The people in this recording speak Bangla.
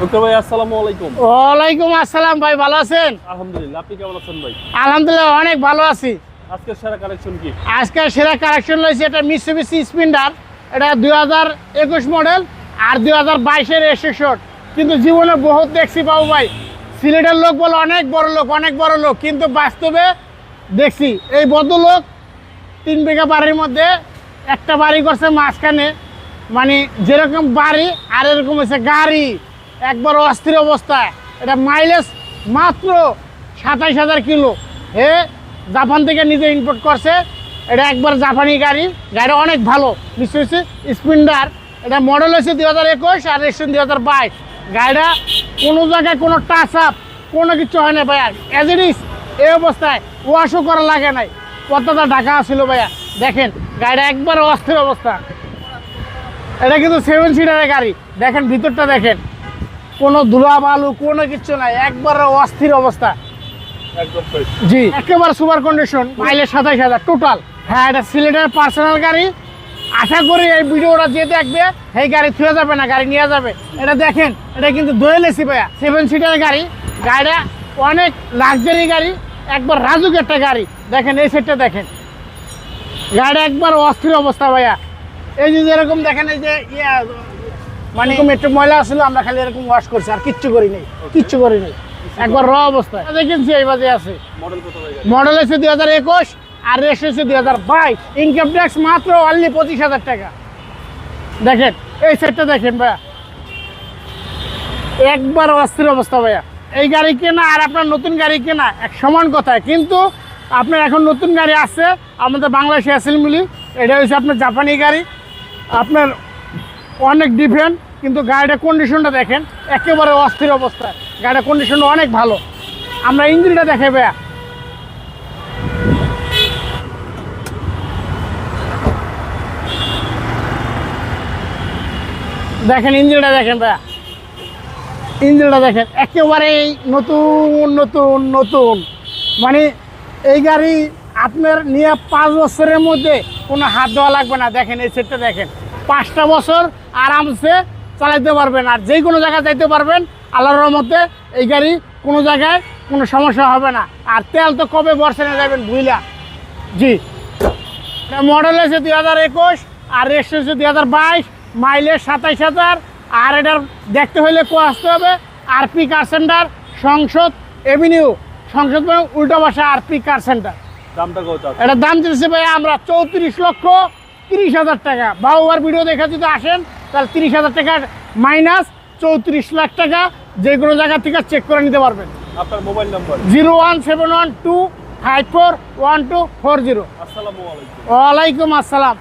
ডক্টর ভাই আসসালামু আলাইকুম। ওয়ালাইকুম আসসালাম ভাই ভালো আছেন? আলহামদুলিল্লাহ আপনি কেমন আছেন ভাই? আলহামদুলিল্লাহ অনেক ভালো আছি। আজকে সেরা কালেকশন কি? আজকে সেরা কালেকশন রয়েছে এটা মিসিবিসি স্পিন্ডার এটা দুই হাজার একুশ মডেল আর দুই হাজার বাইশের এসেশট কিন্তু জীবনে বহুত দেখছি বাবু ভাই সিলেটের লোক বলে অনেক বড় লোক অনেক বড় লোক কিন্তু বাস্তবে দেখছি এই লোক তিন বিঘা বাড়ির মধ্যে একটা বাড়ি করছে মাঝখানে মানে যেরকম বাড়ি আর এরকম হচ্ছে গাড়ি। একবার অস্থির অবস্থায় এটা মাইলেজ মাত্র সাতাইশ হাজার কিলো। হে জাপান থেকে নিজে ইম্পোর্ট করছে। এটা একবার জাপানি গাড়ি। গাড়িটা অনেক ভালো। নিশ্চয়ই স্পিন্ডার। এটা মডেল হচ্ছে দুই হাজার একুশ আর রেজিস্ট্রেশন দুই হাজার বাইশ। গাড়িটা কোনো জায়গায় কোনো টাচ আপ কোনো কিছু হয় না ভাইয়া। অ্যাজ ইট ইজ এই অবস্থায় ওয়াশও করা লাগে নাই। পদ্মাটা ঢাকা ছিল ভাইয়া। দেখেন, গাড়িটা একবার অস্থির অবস্থা। এটা কিন্তু সেভেন সিটারের গাড়ি। দেখেন, ভিতরটা দেখেন। কোনো ধুলা বালু কোনো কিছু নাই। একবার অস্থির অবস্থা। জি। একেবারে সুপার কন্ডিশন মাইলেজ সাতাইশ হাজার টোটাল হ্যাঁ এটা সিলেটের পার্সোনাল গাড়ি। আশা করি এই ভিডিওটা যে দেখবে সেই গাড়ি থুয়ে যাবে না গাড়ি নিয়ে যাবে। এটা দেখেন এটা কিন্তু দোয়েল এসি ভাইয়া সেভেন সিটার গাড়ি। গাড়িটা অনেক লাক্সারি গাড়ি একবার রাজুক একটা গাড়ি। দেখেন এই সেটটা দেখেন। গাড়িটা একবার অস্থির অবস্থা ভাইয়া। এই যে যেরকম দেখেন এই যে ইয়া মানে এরকম একটু ময়লা আসলে আমরা খালি এরকম ওয়াশ করছি আর কিচ্ছু করি নাই কিচ্ছু করি নাই। একবার র অবস্থায়। দেখেছি এই বাজে আছে। মডেল কত ভাই হচ্ছে দুই হাজার একুশ আর রেস হচ্ছে দুই হাজার বাইশ। ইনকাম ট্যাক্স মাত্র অনলি পঁচিশ হাজার টাকা। দেখেন এই সেটটা দেখেন ভাইয়া। একবার অস্থির অবস্থা ভাইয়া। এই গাড়ি কেনা আর আপনার নতুন গাড়ি কেনা এক সমান কথায় কিন্তু আপনার এখন নতুন গাড়ি আছে আমাদের বাংলাদেশে অ্যাসেম্বলি এটা হচ্ছে আপনার জাপানি গাড়ি। আপনার অনেক ডিফারেন্ট কিন্তু গাড়িটার কন্ডিশনটা দেখেন, একেবারে অস্থির অবস্থায়। গাড়িটার কন্ডিশনটা অনেক ভালো। আমরা ইঞ্জিনটা দেখে ভাইয়া। দেখেন, ইঞ্জিনটা দেখেন ভাইয়া। ইঞ্জিনটা দেখেন একেবারে নতুন নতুন নতুন। মানে এই গাড়ি আপনার নিয়ে পাঁচ বছরের মধ্যে কোনো হাত দেওয়া লাগবে না। দেখেন, এই সেটটা দেখেন। পাঁচটা বছর আরামসে চালাইতে পারবেন। আর যে কোনো জায়গায় যাইতে পারবেন আল্লাহর রহমতে এই গাড়ি কোনো জায়গায় কোনো সমস্যা হবে না। আর তেল তো কবে বর্ষানে যাবেন বুঝলা জি। মডেল হচ্ছে দুই হাজার একুশ আর রেস্ট হচ্ছে দুই হাজার বাইশ মাইলেজ সাতাইশ হাজার। আর এটার দেখতে হলে কো আসতে হবে। আরপি কার সেন্টার সংসদ এভিনিউ সংসদ মানে উল্টো ভাষা আরপি কার সেন্টার দামটা কত এটার দাম দিচ্ছে ভাই আমরা চৌত্রিশ লক্ষ। তিরিশ হাজার টাকা। বাবুবার ভিডিও দেখা যদি আসেন তাহলে তিরিশ হাজার টাকার মাইনাস চৌত্রিশ লাখ টাকা যে কোনো জায়গা থেকে চেক করে নিতে পারবেন। আপনার mobile number? Zero one seven one two five four one two four zero. আসসালামু আলাইকুম। ওয়ালাইকুম আসসালাম।